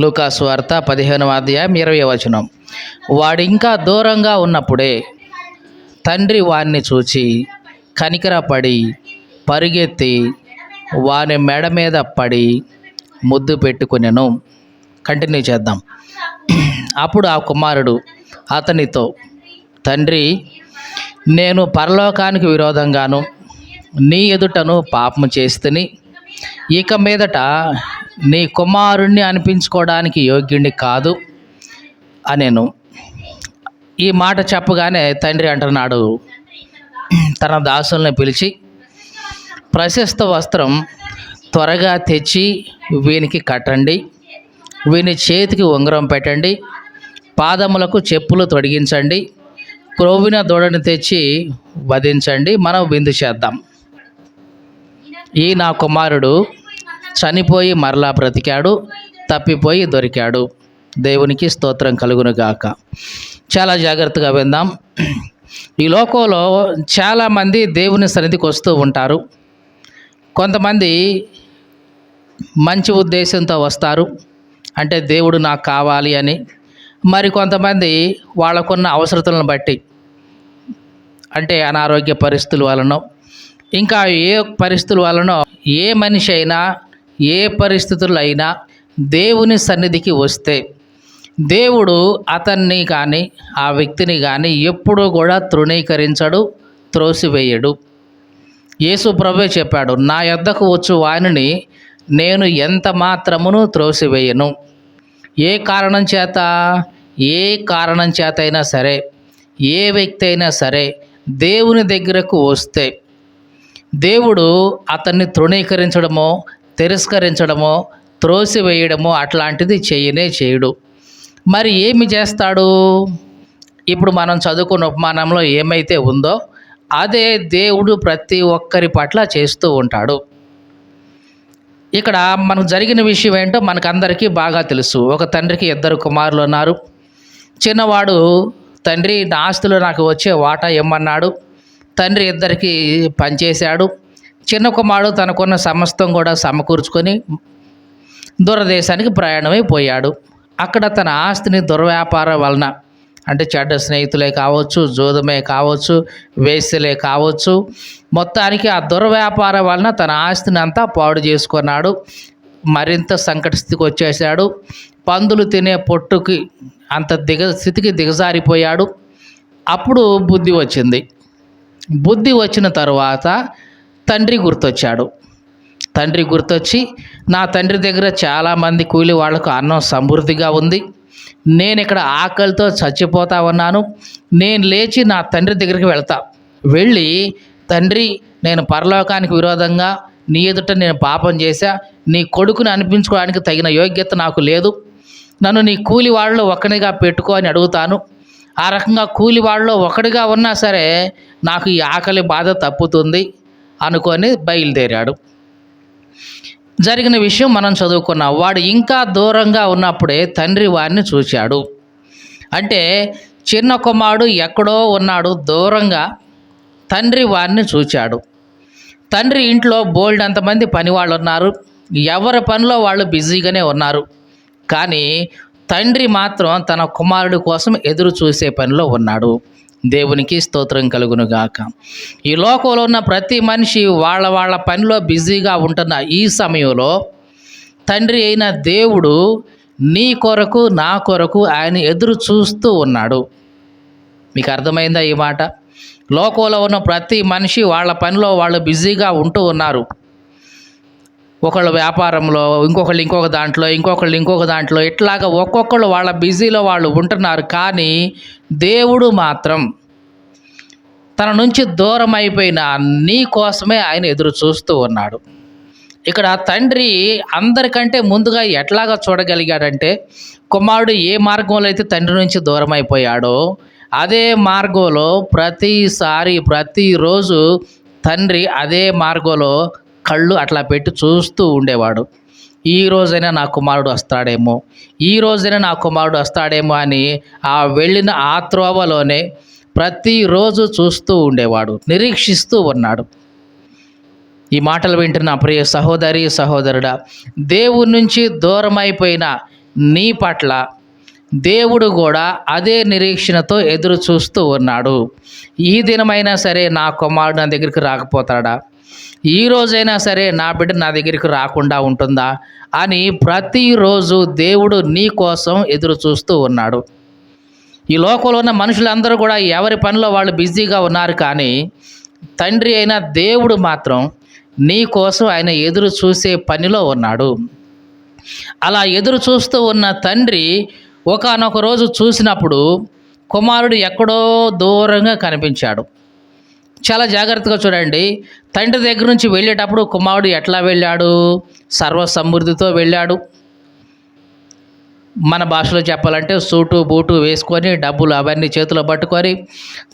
లూకాసు వార్త పదిహేనవ అధ్యాయం ఇరవై వచనం. వాడు ఇంకా దూరంగా ఉన్నప్పుడే తండ్రి వాణ్ణి చూచి కనికరపడి పరిగెత్తి వాని మెడ మీద పడి ముద్దు పెట్టుకునేను. కంటిన్యూ చేద్దాం. అప్పుడు ఆ కుమారుడు అతనితో తండ్రి నేను పరలోకానికి విరోధంగాను నీ ఎదుటను పాపము చేస్తుని ఇక మీదట నీ కుమారుణ్ణి అనిపించుకోవడానికి యోగ్యుణ్ణి కాదు అనేను. ఈ మాట చెప్పగానే తండ్రి అంటున్నాడు తన దాసుల్ని పిలిచి ప్రశస్త వస్త్రం త్వరగా తెచ్చి వీనికి కట్టండి వీని చేతికి ఉంగరం పెట్టండి పాదములకు చెప్పులు తొడిగించండి క్రోవిన దూడని తెచ్చి వధించండి మనం విందు చేద్దాం. ఈ నా కుమారుడు చనిపోయి మరలా బ్రతికాడు తప్పిపోయి దొరికాడు. దేవునికి స్తోత్రం కలుగునుగాక. చాలా జాగ్రత్తగా విందాం. ఈ లోకంలో చాలామంది దేవుని సన్నిధికి వస్తూ ఉంటారు. కొంతమంది మంచి ఉద్దేశంతో వస్తారు. అంటే దేవుడు నాకు కావాలి అని. మరి కొంతమంది వాళ్ళకున్న అవసరతలను బట్టి. అంటే అనారోగ్య పరిస్థితుల వలన. ఇంకా ఏ పరిస్థితుల వలనో ఏ మనిషి అయినా ఏ పరిస్థితులు అయినా దేవుని సన్నిధికి వస్తే దేవుడు అతన్ని కానీ ఆ వ్యక్తిని కానీ ఎప్పుడూ కూడా తృణీకరించడు త్రోసివేయడు. యేసు ప్రభే చెప్పాడు నా యొద్దకు వచ్చు వాణిని నేను ఎంత మాత్రమును త్రోసివేయను? ఏ కారణం చేత? ఏ కారణం చేత అయినా సరే ఏ వ్యక్తి అయినా సరే దేవుని దగ్గరకు వస్తే దేవుడు అతన్ని తృణీకరించడమో తిరస్కరించడమో త్రోసివేయడమో అట్లాంటిది చేయనే చేయడు. మరి ఏమి చేస్తాడు? ఇప్పుడు మనం చదువుకున్న ఉపమానంలో ఏమైతే ఉందో అదే దేవుడు ప్రతి ఒక్కరి పట్ల చేస్తూ ఉంటాడు. ఇక్కడ మనకు జరిగిన విషయం ఏంటో మనకందరికీ బాగా తెలుసు. ఒక తండ్రికి ఇద్దరు కుమారులు ఉన్నారు. చిన్నవాడు తండ్రి నా ఆస్తులు నాకు వచ్చే వాటా ఇమ్మన్నాడు. తండ్రి ఇద్దరికి పనిచేశాడు చిన్న కుమారుడు తనకున్న సమస్తం కూడా సమకూర్చుకొని దూరదేశానికి ప్రయాణమైపోయాడు అక్కడ తన ఆస్తిని దుర్వ్యాపారం వలన అంటే చెడ్డ స్నేహితులే కావచ్చు జోదమే కావచ్చు వేస్యలే కావచ్చు మొత్తానికి ఆ దుర్వ్యాపారం వలన తన ఆస్తిని అంతా పాడు చేసుకున్నాడు. మరింత సంకట స్థితికి వచ్చేసాడు పందులు తినే పొట్టుకి అంత దిగ స్థితికి దిగజారిపోయాడు. అప్పుడు బుద్ధి వచ్చింది. బుద్ధి వచ్చిన తరువాత తండ్రి గుర్తొచ్చాడు. తండ్రి గుర్తొచ్చి నా తండ్రి దగ్గర చాలామంది కూలి వాళ్ళకు అన్నం సమృద్ధిగా ఉంది. నేను ఇక్కడ ఆకలితో చచ్చిపోతా ఉన్నాను. నేను లేచి నా తండ్రి దగ్గరికి వెళ్తా. వెళ్ళి తండ్రి నేను పరలోకానికి విరోధంగా నీ ఎదుట నేను పాపం చేశా. నీ కొడుకుని అనిపించుకోవడానికి తగిన యోగ్యత నాకు లేదు. నన్ను నీ కూలి వాళ్ళలో ఒక్కడిగా పెట్టుకో అని అడుగుతాను. ఆ రకంగా కూలి వాళ్ళలో ఒకడిగా ఉన్నా సరే నాకు ఈ ఆకలి బాధ తప్పుతుంది. అనుకొని బయలుదేరాడు. జరిగిన విషయం మనం చదువుకున్నాం. వాడు ఇంకా దూరంగా ఉన్నప్పుడే తండ్రి వారిని చూశాడు. అంటే చిన్న కుమారుడు ఎక్కడో ఉన్నాడు దూరంగా తండ్రి వారిని చూశాడు. తండ్రి ఇంట్లో బోల్డ్ అంతమంది పని వాళ్ళు ఉన్నారు. ఎవరి పనిలో వాళ్ళు బిజీగానే ఉన్నారు. కానీ తండ్రి మాత్రం తన కుమారుడి కోసం ఎదురు చూసే పనిలో ఉన్నాడు. దేవునికి స్తోత్రం కలుగును గాక ఈ లోకంలో ఉన్న ప్రతి మనిషి వాళ్ళ వాళ్ళ పనిలో బిజీగా ఉంటున్న ఈ సమయంలో తండ్రి అయిన దేవుడు నీ కొరకు నా కొరకు ఆయన ఎదురు చూస్తూ ఉన్నాడు. మీకు అర్థమైందా ఈ మాట? లోకంలో ఉన్న ప్రతి మనిషి వాళ్ళ పనిలో వాళ్ళు బిజీగా ఉంటూ ఉన్నారు. ఒకళ్ళు వ్యాపారంలో ఇంకొకళ్ళు ఇంకొక దాంట్లో ఇంకొకళ్ళు ఇంకొక దాంట్లో ఇట్లాగా ఒక్కొక్కళ్ళు వాళ్ళ బిజీలో వాళ్ళు ఉంటున్నారు. కానీ దేవుడు మాత్రం తన నుంచి దూరం అయిపోయిన నీ కోసమే ఆయన ఎదురు చూస్తూ ఉన్నాడు. ఇక్కడ తండ్రి అందరికంటే ముందుగా ఎట్లాగా చూడగలిగాడంటే కుమారుడు ఏ మార్గంలో అయితే తండ్రి నుంచి దూరం అయిపోయాడో అదే మార్గంలో ప్రతిసారి ప్రతిరోజు తండ్రి అదే మార్గంలో కళ్ళు అట్లా పెట్టి చూస్తూ ఉండేవాడు. ఈ రోజైనా నా కుమారుడు వస్తాడేమో. ఈ రోజైనా నా కుమారుడు వస్తాడేమో అని ఆ వెళ్ళిన ఆ త్రోవలోనే ప్రతిరోజు చూస్తూ ఉండేవాడు. నిరీక్షిస్తూ ఉన్నాడు. ఈ మాటలు వింటున్న ప్రియ సహోదరి సహోదరుడా దేవుడి నుంచి దూరమైపోయిన నీ పట్ల దేవుడు కూడా అదే నిరీక్షణతో ఎదురు చూస్తూ ఉన్నాడు. ఈ దినమైనా సరే నా కుమారుడు నా దగ్గరికి రాకపోతాడా? ఈ రోజైనా సరే నా బిడ్డ నా దగ్గరికి రాకుండా ఉంటుందా అని ప్రతిరోజు దేవుడు నీ కోసం ఎదురు చూస్తూ ఉన్నాడు. ఈ లోకంలో ఉన్న మనుషులందరూ కూడా ఎవరి పనిలో వాళ్ళు బిజీగా ఉన్నారు కానీ తండ్రి అయిన దేవుడు మాత్రం నీ కోసం ఆయన ఎదురు చూసే పనిలో ఉన్నాడు. అలా ఎదురు చూస్తూ ఉన్న తండ్రి ఒకానొక రోజు చూసినప్పుడు కుమారుడు ఎక్కడో దూరంగా కనిపించాడు. చాలా జాగ్రత్తగా చూడండి. తండ్రి దగ్గర నుంచి వెళ్ళేటప్పుడు కుమారుడు ఎట్లా వెళ్ళాడు? సర్వ సమృద్ధితో వెళ్ళాడు. మన భాషలో చెప్పాలంటే సూటు బూటు వేసుకొని డబ్బులు అవన్నీ చేతిలో పట్టుకొని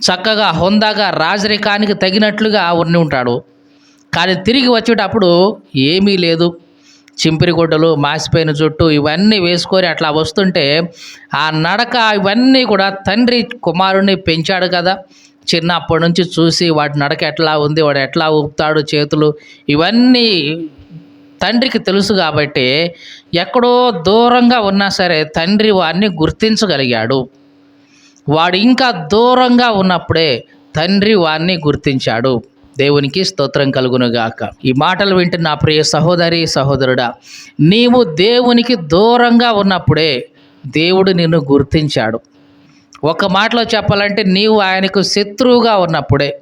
చక్కగా హుందాగా రాజరికానికి తగినట్లుగా ఉండి ఉంటాడు. కానీ తిరిగి వచ్చేటప్పుడు ఏమీ లేదు. చింపిరి గుడ్డలు మాసిపోయిన జుట్టు ఇవన్నీ వేసుకొని అట్లా వస్తుంటే ఆ నడక ఇవన్నీ కూడా తండ్రి కుమారుణ్ణి పెంచాడు కదా. చిన్నప్పటి నుంచి చూసి వాడి నడక ఎట్లా ఉంది వాడు ఎట్లా ఊపుతాడు చేతులు ఇవన్నీ తండ్రికి తెలుసు కాబట్టి ఎక్కడో దూరంగా ఉన్నా సరే తండ్రి వాడిని గుర్తించగలిగాడు. వాడు ఇంకా దూరంగా ఉన్నప్పుడే తండ్రి వాడిని గుర్తించాడు. దేవునికి స్తోత్రం కలుగునుగాక. ఈ మాటలు వింటున్న నా ప్రియ సహోదరి సహోదరుడా నీవు దేవునికి దూరంగా ఉన్నప్పుడే దేవుడు నిన్ను గుర్తించాడు. ఒక మాటలో చెప్పాలంటే నీవు ఆయనకు శత్రువుగా ఉన్నప్పుడే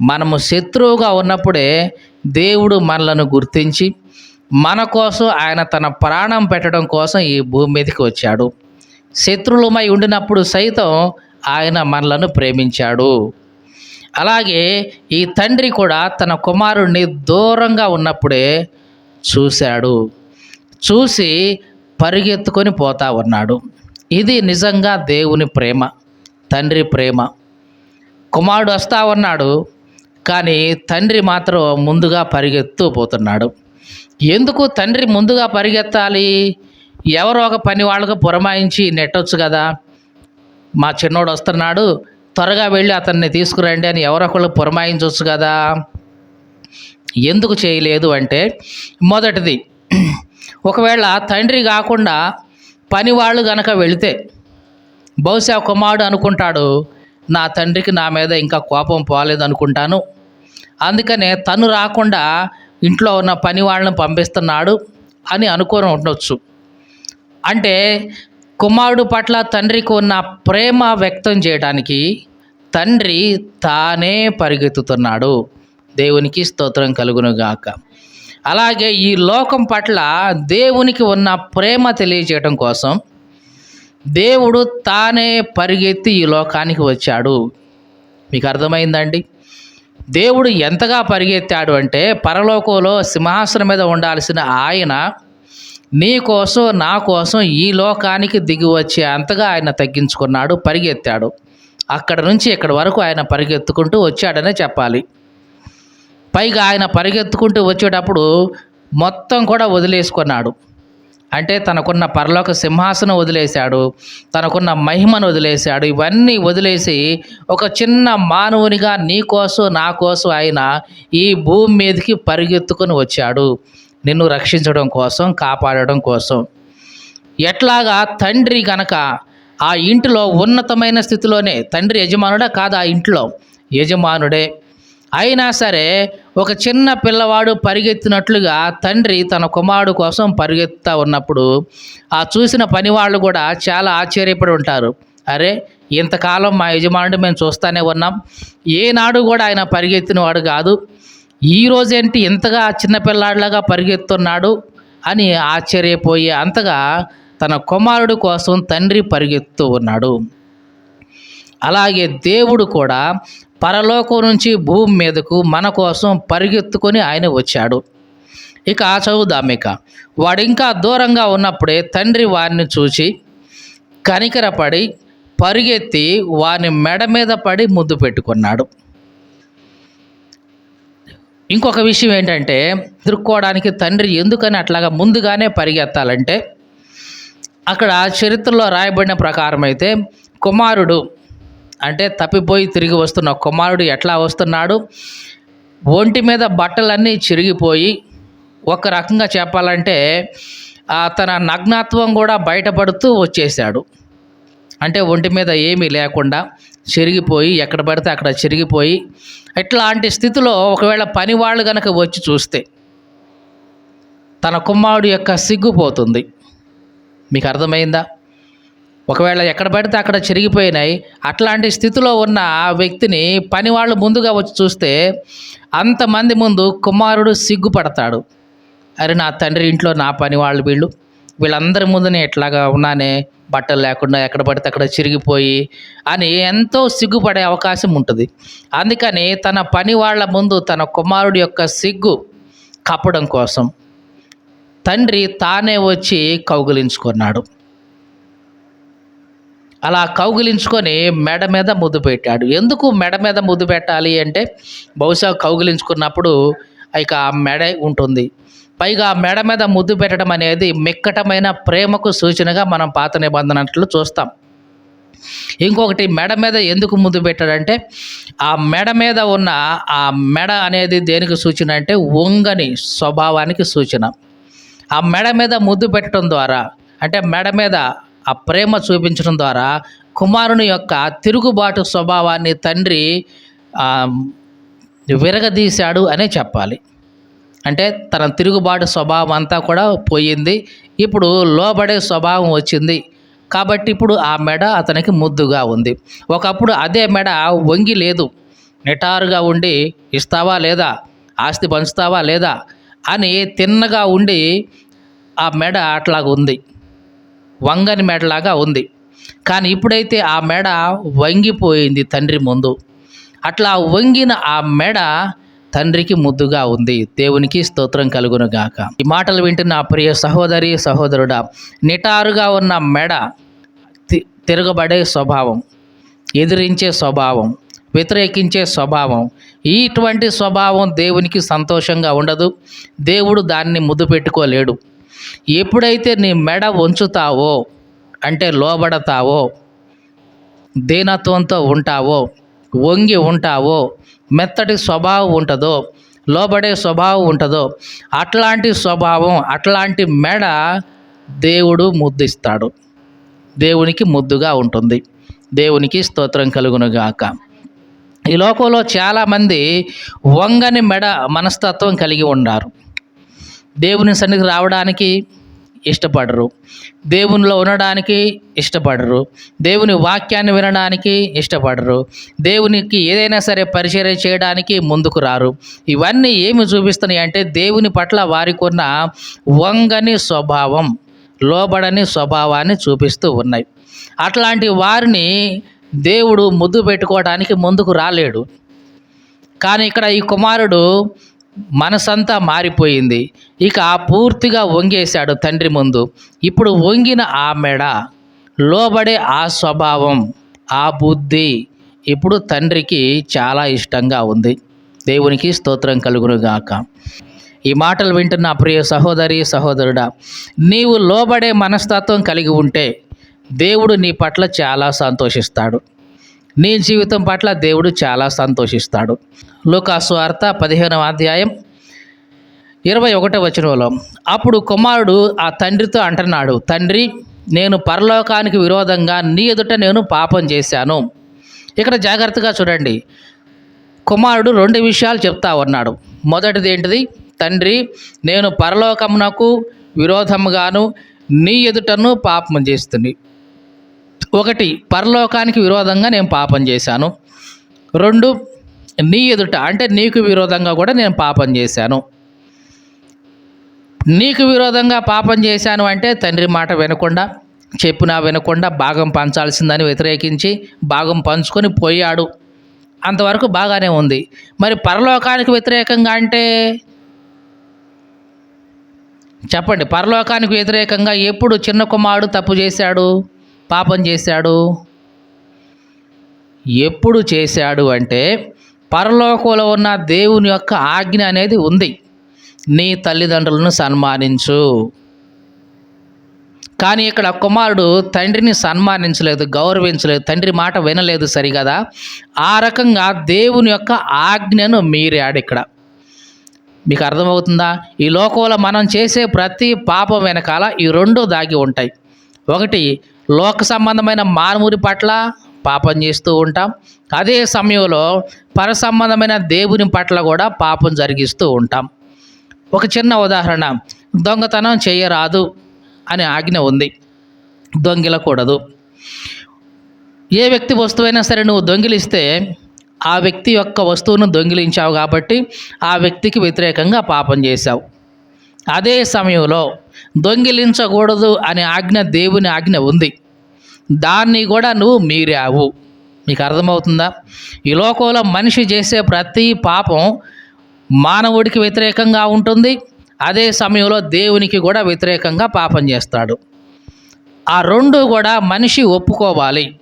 మనము శత్రువుగా ఉన్నప్పుడే దేవుడు మనలను గుర్తించి మన కోసం ఆయన తన ప్రాణం పెట్టడం కోసం ఈ భూమి మీదకి వచ్చాడు. శత్రువులమై ఉండినప్పుడు సైతం ఆయన మనలను ప్రేమించాడు. అలాగే ఈ తండ్రి కూడా తన కుమారుణ్ణి దూరంగా ఉన్నప్పుడే చూశాడు. చూసి పరిగెత్తుకొని పోతా ఉన్నాడు. ఇది నిజంగా దేవుని ప్రేమ తండ్రి ప్రేమ. కుమారుడు వస్తా ఉన్నాడు కానీ తండ్రి మాత్రం ముందుగా పరిగెత్తు పోతున్నాడు. ఎందుకు తండ్రి ముందుగా పరిగెత్తాలి? ఎవరో ఒక పని వాళ్ళకు పురమాయించి నెట్టొచ్చు కదా. మా చిన్నోడు వస్తున్నాడు త్వరగా వెళ్ళి అతన్ని తీసుకురండి అని ఎవరొకళ్ళు పురమాయించవచ్చు కదా. ఎందుకు చేయలేదు అంటే మొదటిది ఒకవేళ తండ్రి కాకుండా పని వాళ్ళు గనక వెళితే బహుశా కుమారుడు అనుకుంటాడు నా తండ్రికి నా మీద ఇంకా కోపం పోలేదు అనుకుంటాను అందుకనే తను రాకుండా ఇంట్లో ఉన్న పని వాళ్ళని పంపిస్తున్నాడు అని అనుకొని ఉండొచ్చు. అంటే కుమారుడు పట్ల తండ్రికి ఉన్న ప్రేమ వ్యక్తం చేయడానికి తండ్రి తానే పరిగెత్తుతున్నాడు. దేవునికి స్తోత్రం కలుగునుగాక. అలాగే ఈ లోకం పట్ల దేవునికి ఉన్న ప్రేమ తెలియజేయడం కోసం దేవుడు తానే పరిగెత్తి ఈ లోకానికి వచ్చాడు. మీకు అర్థమైందండి? దేవుడు ఎంతగా పరిగెత్తాడు అంటే పరలోకంలో సింహాసనం మీద ఉండాల్సిన ఆయన నీ కోసం నా కోసం ఈ లోకానికి దిగి వచ్చే అంతగా ఆయన తగ్గించుకున్నాడు పరిగెత్తాడు. అక్కడ నుంచి ఇక్కడి వరకు ఆయన పరిగెత్తుకుంటూ వచ్చాడనే చెప్పాలి. పైగా ఆయన పరిగెత్తుకుంటూ వచ్చేటప్పుడు మొత్తం కూడా వదిలేసుకున్నాడు. అంటే తనకున్న పరలోక సింహాసనం వదిలేశాడు తనకున్న మహిమను వదిలేశాడు ఇవన్నీ వదిలేసి ఒక చిన్న మానవునిగా నీ కోసం నా కోసం ఆయన ఈ భూమి మీదకి పరిగెత్తుకొని వచ్చాడు. నిన్ను రక్షించడం కోసం కాపాడడం కోసం. ఎట్లాగా తండ్రి గనక ఆ ఇంటిలో ఉన్నతమైన స్థితిలోనే తండ్రి యజమానుడా కాదు ఆ ఇంట్లో? యజమానుడే. అయినా సరే ఒక చిన్న పిల్లవాడు పరిగెత్తినట్లుగా తండ్రి తన కుమారుడు కోసం పరిగెత్తుతా ఉన్నప్పుడు ఆ చూసిన పనివాళ్ళు కూడా చాలా ఆశ్చర్యపడి ఉంటారు. అరే ఇంతకాలం మా యజమానుడు మేము చూస్తూనే ఉన్నాం. ఏనాడు కూడా ఆయన పరిగెత్తినవాడు కాదు. ఈ రోజేంటి ఇంతగా చిన్నపిల్లాడిలాగా పరిగెత్తున్నాడు అని ఆశ్చర్యపోయే అంతగా తన కుమారుడు కోసం తండ్రి పరిగెత్తు ఉన్నాడు. అలాగే దేవుడు కూడా పరలోకం నుంచి భూమి మీదకు మన కోసం పరిగెత్తుకొని ఆయన వచ్చాడు. ఇక చదువుదాం ఇక. వాడు ఇంకా దూరంగా ఉన్నప్పుడే తండ్రి వారిని చూచి కనికరపడి పరిగెత్తి వాని మెడ మీద పడి ముద్దు పెట్టుకున్నాడు. ఇంకొక విషయం ఏంటంటే ఎదుర్కోవడానికి తండ్రి ఎందుకని అట్లాగా ముందుగానే పరిగెత్తాలంటే అక్కడ చరిత్రలో రాయబడిన ప్రకారం అయితే కుమారుడు అంటే తప్పిపోయి తిరిగి వస్తున్న కుమారుడు ఎట్లా వస్తున్నాడు? ఒంటి మీద బట్టలన్నీ చిరిగిపోయి ఒక రకంగా చెప్పాలంటే తన నగ్నత్వం కూడా బయటపడుతూ వచ్చేసాడు అంటే ఒంటి మీద ఏమీ లేకుండా చిరిగిపోయి ఎక్కడ పడితే అక్కడ చిరిగిపోయి ఇట్లాంటి స్థితిలో ఒకవేళ పని వాళ్ళు కనుక వచ్చి చూస్తే తన కుమారుడు యొక్క సిగ్గుపోతుంది మీకు అర్థమైందా? ఒకవేళ ఎక్కడ పడితే అక్కడ చిరిగిపోయినాయి అట్లాంటి స్థితిలో ఉన్న ఆ వ్యక్తిని పని వాళ్ళు ముందుగా వచ్చి చూస్తే అంతమంది ముందు కుమారుడు సిగ్గుపడతాడు. అరే నా తండ్రి ఇంట్లో నా పని వాళ్ళు వీళ్ళు వీళ్ళందరి ముందునే ఎట్లాగా ఉన్నానే బట్టలు లేకుండా ఎక్కడ పడితే అక్కడ చిరిగిపోయి అని ఎంతో సిగ్గుపడే అవకాశం ఉంటుంది. అందుకని తన పని వాళ్ళ ముందు తన కుమారుడి యొక్క సిగ్గు కప్పడం కోసం తండ్రి తానే వచ్చి కౌగులించుకున్నాడు. అలా కౌగిలించుకొని మెడ మీద ముద్దు పెట్టాడు. ఎందుకు మెడ మీద ముద్దు పెట్టాలి అంటే బహుశా కౌగిలించుకున్నప్పుడు ఇక ఆ మెడ ఉంటుంది. పైగా మెడ మీద ముద్దు పెట్టడం అనేది మిక్కటమైన ప్రేమకు సూచనగా మనం పాత నిబంధనట్లు చూస్తాం. ఇంకొకటి మెడ మీద ఎందుకు ముద్దు పెట్టాడంటే ఆ మెడ మీద ఉన్న ఆ మెడ అనేది దేనికి సూచన అంటే వంగని స్వభావానికి సూచన. ఆ మెడ మీద ముద్దు పెట్టడం ద్వారా అంటే మెడ మీద ఆ ప్రేమ చూపించడం ద్వారా కుమారుని యొక్క తిరుగుబాటు స్వభావాన్ని తండ్రి విరగదీశాడు అనే చెప్పాలి. అంటే తన తిరుగుబాటు స్వభావం అంతా కూడా పోయింది. ఇప్పుడు లోబడే స్వభావం వచ్చింది. కాబట్టి ఇప్పుడు ఆ మెడ అతనికి ముద్దుగా ఉంది. ఒకప్పుడు అదే మెడ వంగి లేదు. నిటారుగా ఉండి ఇస్తావా లేదా? ఆస్తి పంచుతావా లేదా? అని తిన్నగా ఉండి ఆ మెడ అట్లాగా ఉంది వంగని మెడలాగా ఉంది. కానీ ఇప్పుడైతే ఆ మెడ వంగిపోయింది తండ్రి ముందు. అట్లా వంగిన ఆ మెడ తండ్రికి ముద్దుగా ఉంది. దేవునికి స్తోత్రం కలుగునుగాక ఈ మాటలు వింటున్న ప్రియ సహోదరి సహోదరుడా నిటారుగా ఉన్న మెడ తి- తిరగబడే స్వభావం ఎదిరించే స్వభావం వ్యతిరేకించే స్వభావం ఇటువంటి స్వభావం దేవునికి సంతోషంగా ఉండదు. దేవుడు దాన్ని ముద్దు పెట్టుకోలేడు. ఎప్పుడైతే నీ మెడ వంచుతావో అంటే లోబడతావో దీనత్వంతో ఉంటావో వంగి ఉంటావో మెత్తటి స్వభావం ఉంటుందో లోబడే స్వభావం ఉంటుందో అట్లాంటి స్వభావం అట్లాంటి మెడ దేవుడు ముద్దిస్తాడు. దేవునికి ముద్దుగా ఉంటుంది. దేవునికి స్తోత్రం కలుగునుగాక. ఈ లోకంలో చాలామంది వంగని మెడ మనస్తత్వం కలిగి ఉన్నారు. దేవుని సన్నిధికి రావడానికి ఇష్టపడరు. దేవునిలో ఉండడానికి ఇష్టపడరు. దేవుని వాక్యాన్ని వినడానికి ఇష్టపడరు. దేవునికి ఏదైనా సరే పరిచయం చేయడానికి ముందుకు రారు. ఇవన్నీ ఏమి చూపిస్తున్నాయి అంటే దేవుని పట్ల వారికి ఉన్న వంగని స్వభావం లోబడని స్వభావాన్ని చూపిస్తూ ఉన్నాయి. అట్లాంటి వారిని దేవుడు ముద్దు పెట్టుకోవడానికి ముందుకు రాలేడు. కానీ ఇక్కడ ఈ కుమారుడు మనసంతా మారిపోయింది. ఇక ఆ పూర్తిగా వంగేశాడు తండ్రి ముందు. ఇప్పుడు వంగిన ఆ మెడ లోబడే ఆ స్వభావం ఆ బుద్ధి ఇప్పుడు తండ్రికి చాలా ఇష్టంగా ఉంది. దేవునికి స్తోత్రం కలుగునుగాక. ఈ మాటలు వింటున్న ప్రియ సహోదరి సహోదరుడా నీవు లోబడే మనస్తత్వం కలిగి ఉంటే దేవుడు నీ పట్ల చాలా సంతోషిస్తాడు. నీ జీవితం పట్ల దేవుడు చాలా సంతోషిస్తాడు. లూకాసు వార్త పదిహేనవ అధ్యాయం ఇరవై ఒకటో వచనంలో అప్పుడు కుమారుడు ఆ తండ్రితో అంటున్నాడు తండ్రి నేను పరలోకానికి విరోధంగా నీ ఎదుట నేను పాపం చేశాను. ఇక్కడ జాగ్రత్తగా చూడండి. కుమారుడు రెండు విషయాలు చెప్తా ఉన్నాడు. మొదటిది ఏంటిది? తండ్రి నేను పరలోకమునకు విరోధముగాను నీ ఎదుటను పాపం చేస్తుంది ఒకటి పరలోకానికి విరోధంగా నేను పాపం చేశాను. రెండు నీ ఎదుట అంటే నీకు విరోధంగా కూడా నేను పాపం చేశాను. నీకు విరోధంగా పాపం చేశాను అంటే తండ్రి మాట వినకుండా చెప్పినా వినకుండా భాగం పంచాల్సిందని వ్యతిరేకించి భాగం పంచుకొని పోయాడు. అంతవరకు బాగానే ఉంది. మరి పరలోకానికి వ్యతిరేకంగా అంటే? చెప్పండి పరలోకానికి వ్యతిరేకంగా ఎప్పుడు చిన్న కుమారుడు తప్పు చేశాడు? పాపం చేశాడు? ఎప్పుడు చేశాడు అంటే పరలోకంలో ఉన్న దేవుని యొక్క ఆజ్ఞ అనేది ఉంది. నీ తల్లిదండ్రులను సన్మానించు. కానీ ఇక్కడ కుమారుడు తండ్రిని సన్మానించలేదు గౌరవించలేదు తండ్రి మాట వినలేదు సరిగదా. ఆ రకంగా దేవుని యొక్క ఆజ్ఞను మీరాడు ఇక్కడ. మీకు అర్థమవుతుందా? ఈ లోకంలో మనం చేసే ప్రతి పాపం వెనకాల ఈ రెండు దాగి ఉంటాయి. ఒకటి లోక సంబంధమైన మానవుడి పట్ల పాపం చేస్తూ ఉంటాం. అదే సమయంలో పర సంబంధమైన దేవుని పట్ల కూడా పాపం జరిగిస్తూ ఉంటాం. ఒక చిన్న ఉదాహరణ దొంగతనం చేయరాదు అనే ఆజ్ఞ ఉంది. దొంగిలకూడదు. ఏ వ్యక్తి వస్తువైనా సరే నువ్వు దొంగిలిస్తే ఆ వ్యక్తి యొక్క వస్తువును దొంగిలించావు కాబట్టి ఆ వ్యక్తికి వ్యతిరేకంగా పాపం చేశావు. అదే సమయంలో దొంగిలించకూడదు అనే ఆజ్ఞ దేవుని ఆజ్ఞ ఉంది. దాన్ని కూడా నువ్వు మీరావు. మీకు అర్థమవుతుందా? ఈ లోకంలో మనిషి చేసే ప్రతి పాపం మానవుడికి వ్యతిరేకంగా ఉంటుంది. అదే సమయంలో దేవునికి కూడా వ్యతిరేకంగా పాపం చేస్తాడు. ఆ రెండు కూడా మనిషి ఒప్పుకోవాలి.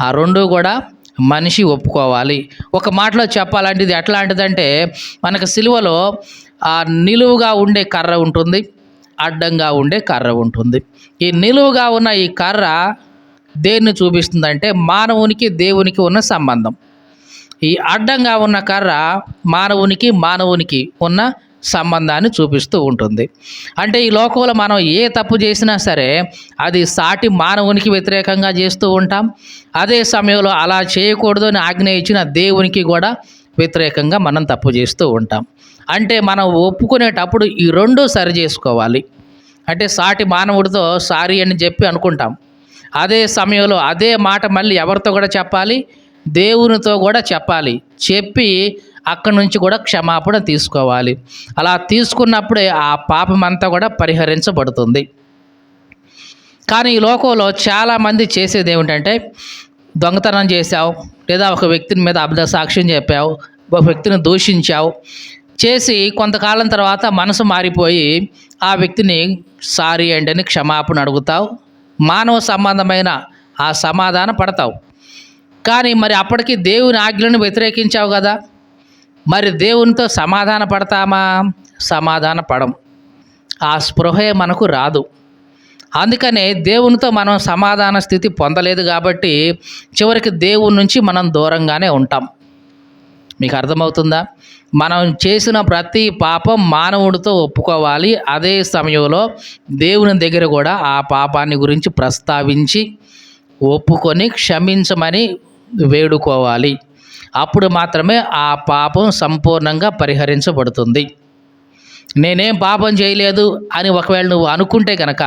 ఆ రెండు కూడా మనిషి ఒప్పుకోవాలి. ఒక మాటలో చెప్పాలంటే ఇది ఎట్లాంటిదంటే మనకు సిలువలో ఆ నిలువుగా ఉండే కర్ర ఉంటుంది. అడ్డంగా ఉండే కర్ర ఉంటుంది. ఈ నిలువుగా ఉన్న ఈ కర్ర దేన్ని చూపిస్తుందంటే మానవునికి దేవునికి ఉన్న సంబంధం. ఈ అడ్డంగా ఉన్న కర్ర మానవునికి మానవునికి ఉన్న సంబంధాన్ని చూపిస్తూ ఉంటుంది. అంటే ఈ లోకంలో మనం ఏ తప్పు చేసినా సరే అది సాటి మానవునికి వ్యతిరేకంగా చేస్తూ ఉంటాం. అదే సమయంలో అలా చేయకూడదు అని ఆజ్ఞ ఇచ్చిన దేవునికి కూడా వ్యతిరేకంగా మనం తప్పు చేస్తూ ఉంటాం. అంటే మనం ఒప్పుకునేటప్పుడు ఈ రెండు సరి చేసుకోవాలి. అంటే సాటి మానవుడితో సారీ అని చెప్పి అనుకుంటాం. అదే సమయంలో అదే మాట మళ్ళీ ఎవరితో కూడా చెప్పాలి? దేవునితో కూడా చెప్పాలి. చెప్పి అక్కడి నుంచి కూడా క్షమాపణ తీసుకోవాలి. అలా తీసుకున్నప్పుడే ఆ పాపం అంతా కూడా పరిహరించబడుతుంది. కానీ ఈ లోకంలో చాలామంది చేసేది ఏమిటంటే దొంగతనం చేశావు లేదా ఒక వ్యక్తిని మీద అబద్ధ సాక్ష్యం చెప్పావు ఒక వ్యక్తిని దూషించావు చేసి కొంతకాలం తర్వాత మనసు మారిపోయి ఆ వ్యక్తిని సారీ అండి అని క్షమాపణ అడుగుతావు మానవ సంబంధమైన ఆ సమాధానం పడతావు. కానీ మరి అప్పటికి దేవుని ఆజ్ఞలను వ్యతిరేకించావు కదా. మరి దేవునితో సమాధాన పడతామా? సమాధాన పడం ఆ స్పృహే మనకు రాదు. అందుకనే దేవునితో మనం సమాధాన స్థితి పొందలేదు కాబట్టి చివరికి దేవుని నుంచి మనం దూరంగానే ఉంటాం. మీకు అర్థమవుతుందా? మనం చేసిన ప్రతి పాపం మానవుడితో ఒప్పుకోవాలి. అదే సమయంలో దేవుని దగ్గర కూడా ఆ పాపాన్ని గురించి ప్రస్తావించి ఒప్పుకొని క్షమించమని వేడుకోవాలి. అప్పుడు మాత్రమే ఆ పాపం సంపూర్ణంగా పరిహరించబడుతుంది. నేనేం పాపం చేయలేదు అని ఒకవేళ నువ్వు అనుకుంటే కనుక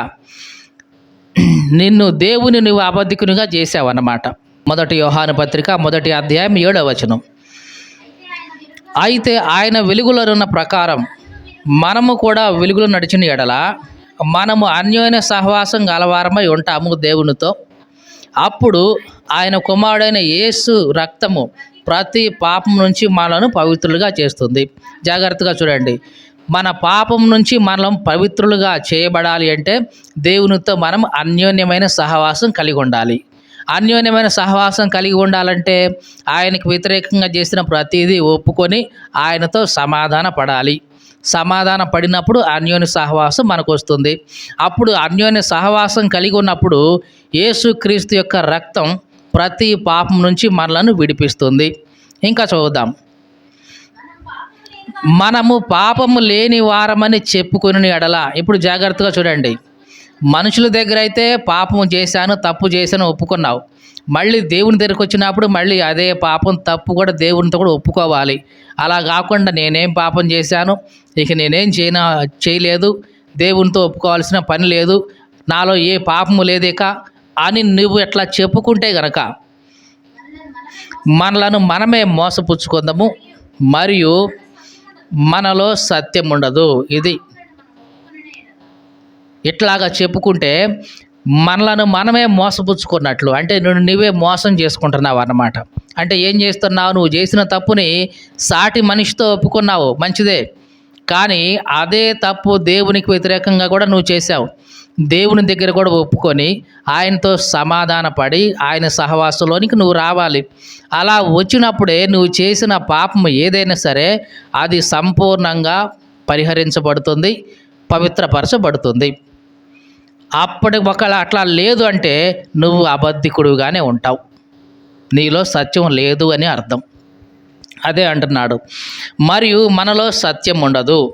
నిన్ను దేవుని నువ్వు అబద్ధికునిగా చేసావన్నమాట మొదటి యోహాను పత్రిక మొదటి అధ్యాయం ఏడవ వచనం. అయితే ఆయన వెలుగులోనున్న ప్రకారం మనము కూడా వెలుగులో నడిచిన ఎడల మనము అన్యోన్య సహవాసం గలవారమై ఉంటాము దేవునితో. అప్పుడు ఆయన కుమారుడైన యేసు రక్తము ప్రతి పాపం నుంచి మనలను పవిత్రులుగా చేస్తుంది. జాగ్రత్తగా చూడండి. మన పాపం నుంచి మనం పవిత్రులుగా చేయబడాలి అంటే దేవునితో మనం అన్యోన్యమైన సహవాసం కలిగి ఉండాలి. అన్యోన్యమైన సహవాసం కలిగి ఉండాలంటే ఆయనకు వ్యతిరేకంగా చేసిన ప్రతిదీ ఒప్పుకొని ఆయనతో సమాధాన పడాలి. సమాధాన పడినప్పుడు అన్యోన్య సహవాసం మనకు వస్తుంది అప్పుడు అన్యోన్య సహవాసం కలిగి ఉన్నప్పుడు యేసుక్రీస్తు యొక్క రక్తం ప్రతి పాపం నుంచి మనలను విడిపిస్తుంది. ఇంకా చూద్దాం. మనము పాపము లేని వారమని చెప్పుకుని ఎడల. ఇప్పుడు జాగ్రత్తగా చూడండి. మనుషుల దగ్గర అయితే పాపం చేశాను తప్పు చేశాను ఒప్పుకున్నావు. మళ్ళీ దేవుని దగ్గరికి వచ్చినప్పుడు మళ్ళీ అదే పాపం తప్పు కూడా దేవునితో కూడా ఒప్పుకోవాలి. అలా కాకుండా నేనేం పాపం చేశాను? ఇక నేనేం చేయన చేయలేదు. దేవునితో ఒప్పుకోవాల్సిన పని లేదు. నాలో ఏ పాపము లేదేక అని నువ్వు ఎట్లా చెప్పుకుంటే గనక మనలను మనమే మోసపుచ్చుకుందాము. మరియు మనలో సత్యం ఉండదు. ఇది ఇట్లాగా చెప్పుకుంటే మనలను మనమే మోసపుచ్చుకున్నట్లు. అంటే నువ్వు నువ్వే మోసం చేసుకుంటున్నావు అన్నమాట. అంటే ఏం చేస్తున్నావు? నువ్వు చేసిన తప్పుని సాటి మనిషితో ఒప్పుకున్నావు. మంచిదే. కానీ అదే తప్పు దేవునికి వ్యతిరేకంగా కూడా నువ్వు చేశావు. దేవుని దగ్గర కూడా ఒప్పుకొని ఆయనతో సమాధానపడి ఆయన సహవాసంలోనికి నువ్వు రావాలి. అలా వచ్చినప్పుడే నువ్వు చేసిన పాపం ఏదైనా సరే అది సంపూర్ణంగా పరిహరించబడుతుంది పవిత్రపరచబడుతుంది. అప్పటి ఒకవేళ అట్లా లేదు అంటే నువ్వు అబద్ధికుడుగానే ఉంటావు. నీలో సత్యం లేదు అని అర్థం. అదే అంటున్నాడు. మరియు మనలో సత్యం ఉండదు.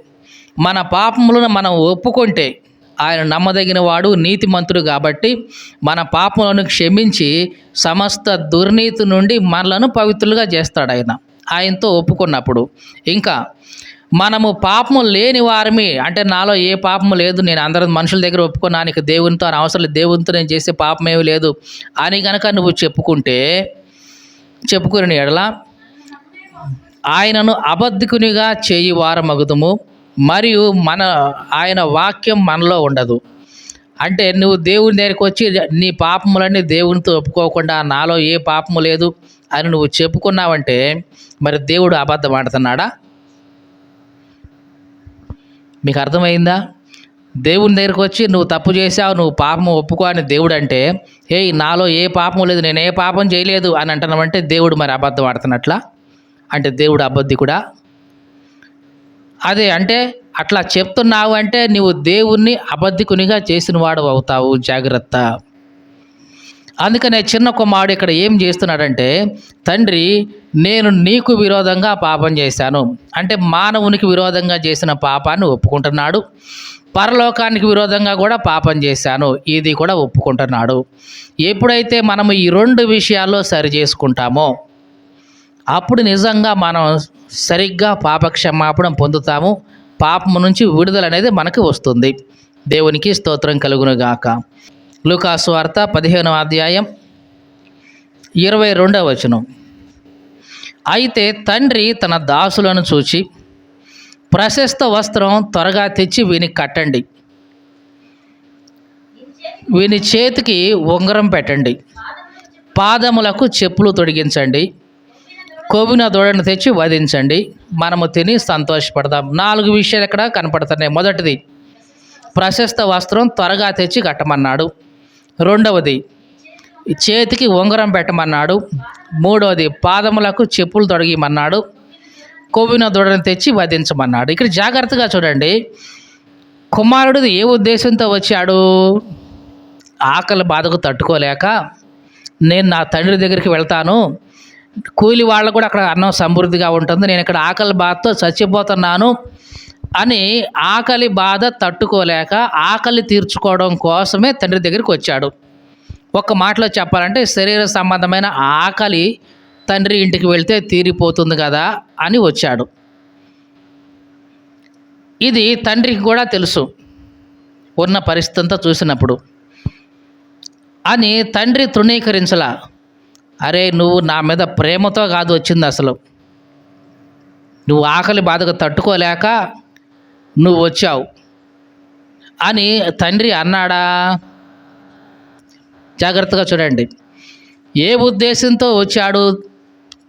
మన పాపములను మనం ఒప్పుకుంటే ఆయన నమ్మదగిన వాడు నీతిమంతుడు కాబట్టి మన పాపములను క్షమించి సమస్త దుర్నీతి నుండి మనలను పవిత్రులుగా చేస్తాడు ఆయన. ఆయనతో ఒప్పుకున్నప్పుడు. ఇంకా మనము పాపము లేని వారిమి. అంటే నాలో ఏ పాపము లేదు. నేను అందరి మనుషుల దగ్గర ఒప్పుకున్నానికి దేవునితో అని అవసరం లేదు. దేవునితో నేను చేసే పాపం ఏమి లేదు అని కనుక నువ్వు చెప్పుకుంటే చెప్పుకుని ఎడల ఆయనను అబద్ధికునిగా చేయి వారమగుదుము. మరియు మన ఆయన వాక్యం మనలో ఉండదు. అంటే నువ్వు దేవుని దగ్గరికి వచ్చి నీ పాపములన్నీ దేవునితో ఒప్పుకోకుండా నాలో ఏ పాపము లేదు అని నువ్వు చెప్పుకున్నావంటే మరి దేవుడు అబద్ధం ఆడుతున్నాడా? మీకు అర్థమైందా? దేవుని దగ్గరికి వచ్చి నువ్వు తప్పు చేసావు నువ్వు పాపం ఒప్పుకో అని దేవుడు అంటే ఏయ్ నాలో ఏ పాపం లేదు నేను ఏ పాపం చేయలేదు అని అంటున్నామంటే దేవుడు మరి అబద్ధం ఆడుతున్నట్లా? అంటే దేవుడు అబద్ధికుడా? అదే అంటే అట్లా చెప్తున్నావు అంటే నువ్వు దేవుణ్ణి అబద్ధికునిగా చేసిన వాడు అవుతావు జాగ్రత్త. అందుకనే చిన్న కుమారుడు ఇక్కడ ఏం చేస్తున్నాడంటే తండ్రి నేను నీకు విరోధంగా పాపం చేశాను. అంటే మానవునికి విరోధంగా చేసిన పాపాన్ని ఒప్పుకుంటున్నాడు. పరలోకానికి విరోధంగా కూడా పాపం చేశాను. ఇది కూడా ఒప్పుకుంటున్నాడు. ఎప్పుడైతే మనము ఈ రెండు విషయాల్లో సరి చేసుకుంటామో అప్పుడు నిజంగా మనం సరిగ్గా పాపక్షమాపణ పొందుతాము. పాపము నుంచి విడుదల అనేది మనకు వస్తుంది. దేవునికి స్తోత్రం కలుగునుగాక. లూకాసు వార్త పదిహేనవ అధ్యాయం ఇరవై రెండవ వచనం. అయితే తండ్రి తన దాసులను చూచి ప్రశస్త వస్త్రం త్వరగా తెచ్చి వీని కట్టండి. వీని చేతికి ఉంగరం పెట్టండి. పాదములకు చెప్పులు తొడిగించండి. కొవ్విన దూడను తెచ్చి వధించండి. మనము తిని సంతోషపడదాం. నాలుగు విషయాలు ఇక్కడ కనపడుతున్నాయి. మొదటిది ప్రశస్త వస్త్రం త్వరగా తెచ్చి కట్టమన్నాడు. రెండవది చేతికి ఉంగరం పెట్టమన్నాడు. మూడవది పాదములకు చెప్పులు తొడిగిమన్నాడు. కొవ్విన దూడను తెచ్చి వధించమన్నాడు. ఇక్కడ జాగ్రత్తగా చూడండి. కుమారుడు ఏ ఉద్దేశంతో వచ్చాడు? ఆకలి బాధకు తట్టుకోలేక నేను నా తండ్రి దగ్గరికి వెళ్తాను. కూలి వాళ్ళు కూడా అక్కడ అన్నం సమృద్ధిగా ఉంటుంది. నేను ఇక్కడ ఆకలి బాధతో చచ్చిపోతున్నాను. అని ఆకలి బాధ తట్టుకోలేక ఆకలి తీర్చుకోవడం కోసమే తండ్రి దగ్గరికి వచ్చాడు. ఒక మాటలో చెప్పాలంటే శరీర సంబంధమైన ఆకలి తండ్రి ఇంటికి వెళ్తే తీరిపోతుంది కదా అని వచ్చాడు. ఇది తండ్రికి కూడా తెలుసు. ఉన్న పరిస్థితి అంతా చూసినప్పుడు. అని తండ్రి తృణీకరించలా. అరే నువ్వు నా మీద ప్రేమతో కాదు వచ్చింది అసలు. నువ్వు ఆకలి బాధకు తట్టుకోలేక నువ్వు వచ్చావు. అని తండ్రి అన్నాడా? జాగ్రత్తగా చూడండి. ఏ ఉద్దేశంతో వచ్చాడు?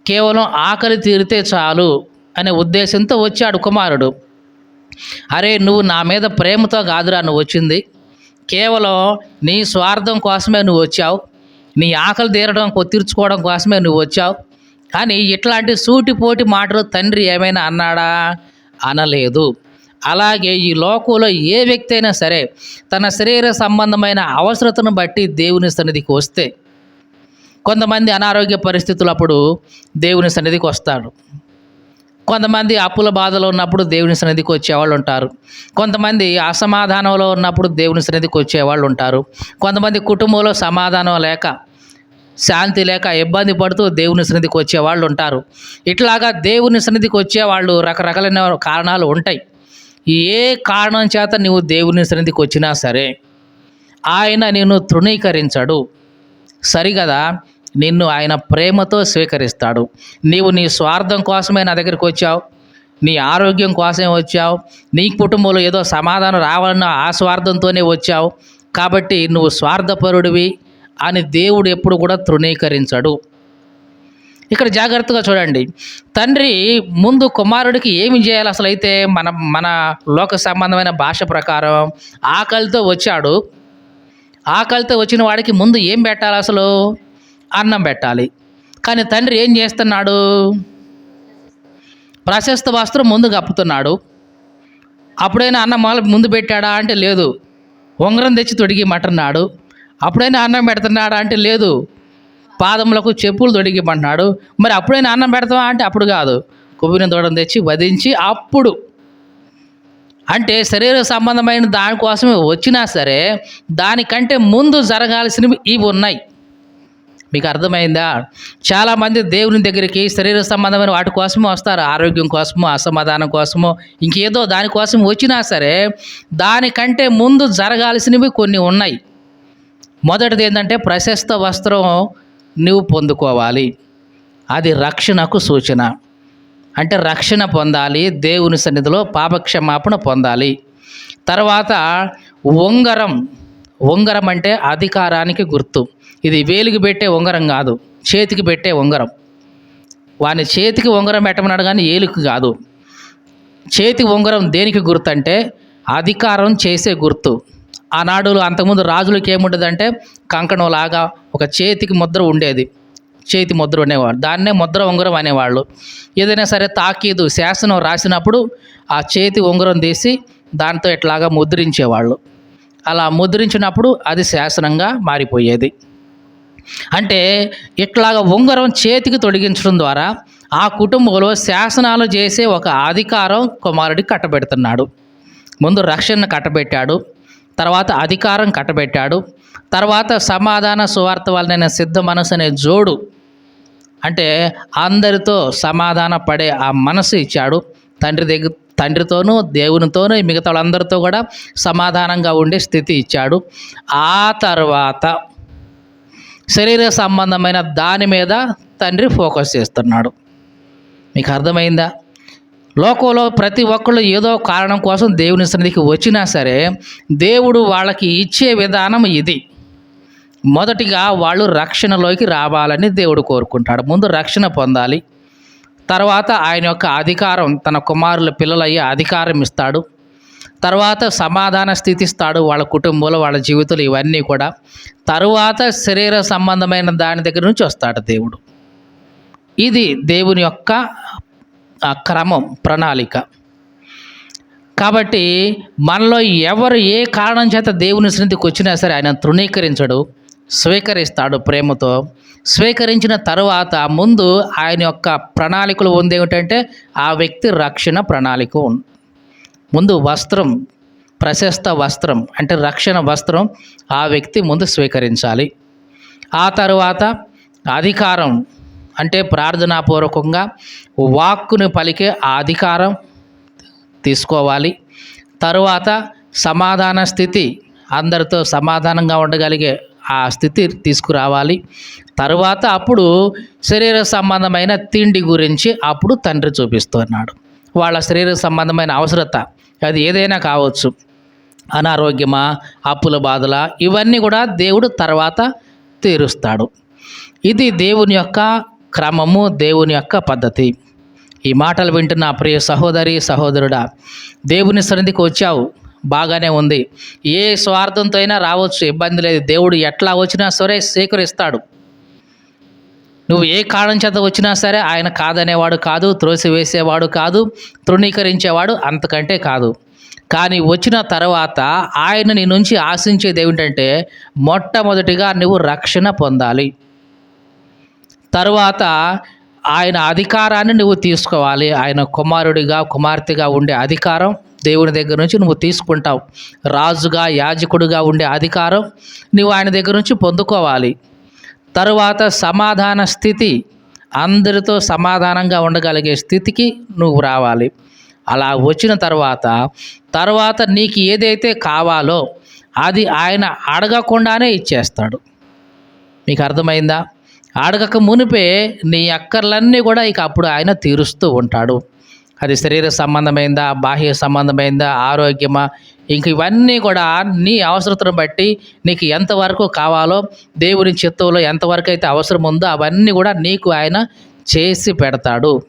కేవలం ఆకలి తీరితే చాలు అనే ఉద్దేశంతో వచ్చాడు కుమారుడు. అరే నువ్వు నా మీద ప్రేమతో కాదురా నువ్వు వచ్చింది. కేవలం నీ స్వార్థం కోసమే నువ్వు వచ్చావు. నీ ఆకలి తీరడం తీర్చుకోవడం కోసమే నువ్వు వచ్చావు. కానీ ఇట్లాంటి సూటిపోటి మాటలు తండ్రి ఏమైనా అన్నాడా? అనలేదు. అలాగే ఈ లోకంలో ఏ వ్యక్తి అయినా సరే తన శరీర సంబంధమైన అవసరతను బట్టి దేవుని సన్నిధికి వస్తే కొంతమంది అనారోగ్య పరిస్థితులు అప్పుడు దేవుని సన్నిధికి వస్తాడు కొంతమంది అప్పుల బాధలో ఉన్నప్పుడు దేవుని సన్నిధికి వచ్చేవాళ్ళు ఉంటారు. కొంతమంది అసమాధానంలో ఉన్నప్పుడు దేవుని సన్నిధికి వచ్చేవాళ్ళు ఉంటారు. కొంతమంది కుటుంబంలో సమాధానం లేక శాంతి లేక ఇబ్బంది పడుతూ దేవుని సన్నిధికి వచ్చేవాళ్ళు ఉంటారు. ఇట్లాగా దేవుని సన్నిధికి వచ్చేవాళ్ళు రకరకాలైన కారణాలు ఉంటాయి. ఏ కారణం చేత నువ్వు దేవుని సన్నిధికి వచ్చినా సరే ఆయన నిన్ను తృణీకరించడు. సరిగదా? నిన్ను ఆయన ప్రేమతో స్వీకరిస్తాడు. నీవు నీ స్వార్థం కోసమే నా దగ్గరికి వచ్చావు. నీ ఆరోగ్యం కోసమే వచ్చావు. నీ కుటుంబంలో ఏదో సమాధానం రావాలన్న ఆ స్వార్థంతోనే వచ్చావు. కాబట్టి నువ్వు స్వార్థపరుడివి అని దేవుడు ఎప్పుడు కూడా తృణీకరించడు. ఇక్కడ జాగ్రత్తగా చూడండి. తండ్రి ముందు కుమారుడికి ఏమి చేయాలి అసలు అయితే మన మన లోక సంబంధమైన భాష ప్రకారం ఆకలితో వచ్చాడు. ఆకలితో వచ్చిన వాడికి ముందు ఏం పెట్టాలి అసలు? అన్నం పెట్టాలి. కానీ తండ్రి ఏం చేస్తున్నాడు? ప్రశస్త వస్త్రం ముందు కప్పుతున్నాడు. అప్పుడైనా అన్నం మొదలు ముందు పెట్టాడా అంటే లేదు. ఉంగరం తెచ్చి తొడిగి మటన్నాడు. అప్పుడైనా అన్నం పెడుతున్నాడా అంటే లేదు. పాదములకు చెప్పులు తొడిగిమంటున్నాడు మరి అప్పుడైనా అన్నం పెడతావా అంటే అప్పుడు కాదు. కొవ్విన దూడను తెచ్చి వధించి అప్పుడు. అంటే శరీర సంబంధమైన దానికోసమే వచ్చినా సరే దానికంటే ముందు జరగాల్సినవి ఇవి ఉన్నాయి. మీకు అర్థమైందా? చాలామంది దేవుని దగ్గరికి శరీర సంబంధమైన వాటి కోసమే వస్తారు. ఆరోగ్యం కోసమో అసమాధానం కోసమో ఇంకేదో దానికోసం వచ్చినా సరే దానికంటే ముందు జరగాల్సినవి కొన్ని ఉన్నాయి. మొదటిది ఏంటంటే ప్రశస్త వస్త్రం నువ్వు పొందుకోవాలి. అది రక్షణకు సూచన. అంటే రక్షణ పొందాలి దేవుని సన్నిధిలో పాపక్షమాపణ పొందాలి. తర్వాత ఉంగరం. ఉంగరం అంటే అధికారానికి గుర్తు. ఇది వేలికి పెట్టే ఉంగరం కాదు చేతికి పెట్టే ఉంగరం. వాని చేతికి ఉంగరం పెట్టమన్నాడు కానీ ఏలుకు కాదు. చేతి ఉంగరం దేనికి గుర్తు అంటే అధికారం చేసే గుర్తు. ఆనాడు అంతకుముందు రాజులకి ఏముండదంటే కంకణం లాగా ఒక చేతికి ముద్ర ఉండేది. చేతి ముద్ర అనేవాళ్ళు. దాన్నే ముద్ర ఉంగరం అనేవాళ్ళు. ఏదైనా సరే తాకీదు శాసనం రాసినప్పుడు ఆ చేతి ఉంగరం తీసి దాంతో ఇట్లాగా ముద్రించేవాళ్ళు. అలా ముద్రించినప్పుడు అది శాసనంగా మారిపోయేది. అంటే ఇట్లాగ ఉంగరం చేతికి తొడిగించడం ద్వారా ఆ కుటుంబంలో శాసనాలు చేసే ఒక అధికారం కుమారుడికి కట్టబెడుతున్నాడు. ముందు రక్షణను కట్టబెట్టాడు. తర్వాత అధికారం కట్టబెట్టాడు. తర్వాత సమాధాన సువార్త వలన సిద్ధ మనసు అనే జోడు. అంటే అందరితో సమాధాన పడే ఆ మనసు ఇచ్చాడు. తండ్రి దగ్గర తండ్రితోనూ దేవునితోనూ మిగతా వాళ్ళందరితో కూడా సమాధానంగా ఉండే స్థితి ఇచ్చాడు. ఆ తర్వాత శరీర సంబంధమైన దాని మీద తండ్రి ఫోకస్ చేస్తున్నాడు. మీకు అర్థమైందా? లోకంలో ప్రతి ఒక్కళ్ళు ఏదో కారణం కోసం దేవుని సన్నిధికి వచ్చినా సరే దేవుడు వాళ్ళకి ఇచ్చే విధానం ఇది. మొదటిగా వాళ్ళు రక్షణలోకి రావాలని దేవుడు కోరుకుంటాడు. ముందు రక్షణ పొందాలి. తర్వాత ఆయన యొక్క అధికారం తన కుమారుల పిల్లలయ్యే అధికారం ఇస్తాడు. తర్వాత సమాధాన స్థితి ఇస్తాడు వాళ్ళ కుటుంబంలో వాళ్ళ జీవితంలో ఇవన్నీ కూడా. తరువాత శరీర సంబంధమైన దాని దగ్గర నుంచి వస్తాడు దేవుడు. ఇది దేవుని యొక్క ఆ, క్రమం ప్రణాళిక. కాబట్టి మనలో ఎవరు ఏ కారణం చేత దేవుని సన్నిధికి వచ్చినా సరే ఆయన తృణీకరించడు స్వీకరిస్తాడు ప్రేమతో. స్వీకరించిన తరువాత ముందు ఆయన యొక్క ప్రణాళికలు ఉంది ఏమిటంటే ఆ వ్యక్తి రక్షణ ప్రణాళిక ఉంది ముందు వస్త్రం ప్రశస్త వస్త్రం అంటే రక్షణ వస్త్రం ఆ వ్యక్తి ముందు స్వీకరించాలి. ఆ తరువాత అధికారం అంటే ప్రార్థనాపూర్వకంగా వాక్కుని పలికే అధికారం తీసుకోవాలి. తరువాత సమాధాన స్థితి అందరితో సమాధానంగా ఉండగలిగే ఆ స్థితి తీసుకురావాలి. తరువాత అప్పుడు శరీర సంబంధమైన తిండి గురించి అప్పుడు తండ్రి చూపిస్తున్నాడు. వాళ్ళ శరీర సంబంధమైన అవసరత అది ఏదైనా కావచ్చు. అనారోగ్యమా అప్పుల బాధల ఇవన్నీ కూడా దేవుడు తర్వాత తీరుస్తాడు. ఇది దేవుని యొక్క క్రమము దేవుని యొక్క పద్ధతి. ఈ మాటలు వింటున్న ప్రియ సహోదరి సహోదరుడా దేవుని సన్నిధికి వచ్చావు. బాగానే ఉంది. ఏ స్వార్థంతో అయినా రావచ్చు ఇబ్బంది లేదు. దేవుడు ఎట్లా వచ్చినా సరే స్వీకరిస్తాడు నువ్వు ఏ కారణం చేత వచ్చినా సరే ఆయన కాదనేవాడు కాదు త్రోసివేసేవాడు కాదు తృణీకరించేవాడు అంతకంటే కాదు. కానీ వచ్చిన తర్వాత ఆయన నీ నుంచి ఆశించేది ఏమిటంటే మొట్టమొదటిగా నువ్వు రక్షణ పొందాలి. తరువాత ఆయన అధికారాన్ని నువ్వు తీసుకోవాలి. ఆయన కుమారుడిగా కుమార్తెగా ఉండే అధికారం దేవుని దగ్గర నుంచి నువ్వు తీసుకుంటావు. రాజుగా యాజకుడిగా ఉండే అధికారం నువ్వు ఆయన దగ్గర నుంచి పొందుకోవాలి. తరువాత సమాధాన స్థితి అందరితో సమాధానంగా ఉండగలిగే స్థితికి నువ్వు రావాలి. అలా వచ్చిన తర్వాత తర్వాత నీకు ఏదైతే కావాలో అది ఆయన అడగకుండానే ఇచ్చేస్తాడు. మీకు అర్థమైందా? అడగక మునిపే నీ అక్కర్లన్నీ కూడా ఇక అప్పుడు ఆయన తీరుస్తూ ఉంటాడు. అది శరీర సంబంధమైందా బాహ్య సంబంధమైందా ఆరోగ్యమా? ఇంక ఇవన్నీ కూడా నీ అవసరతను బట్టి నీకు ఎంతవరకు కావాలో దేవుని చిత్తంలో ఎంతవరకు అయితే అవసరం ఉందో అవన్నీ కూడా నీకు ఆయన చేసి పెడతాడు.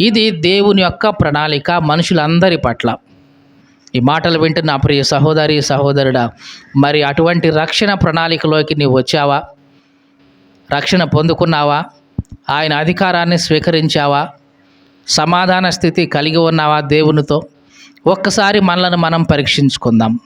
ఇది దేవుని యొక్క ప్రణాళిక మనుషులందరి పట్ల. ఈ మాటలు వింటున్న ప్రియ సహోదరి సహోదరుడా మరి అటువంటి రక్షణ ప్రణాళికలోకి నీవు వచ్చావా? రక్షణ పొందుకున్నావా? ఆయన అధికారాన్ని స్వీకరించావా? సమాధాన స్థితి కలిగి ఉన్నావా దేవునితో? ఒక్కసారి మనలను మనం పరీక్షించుకుందాం.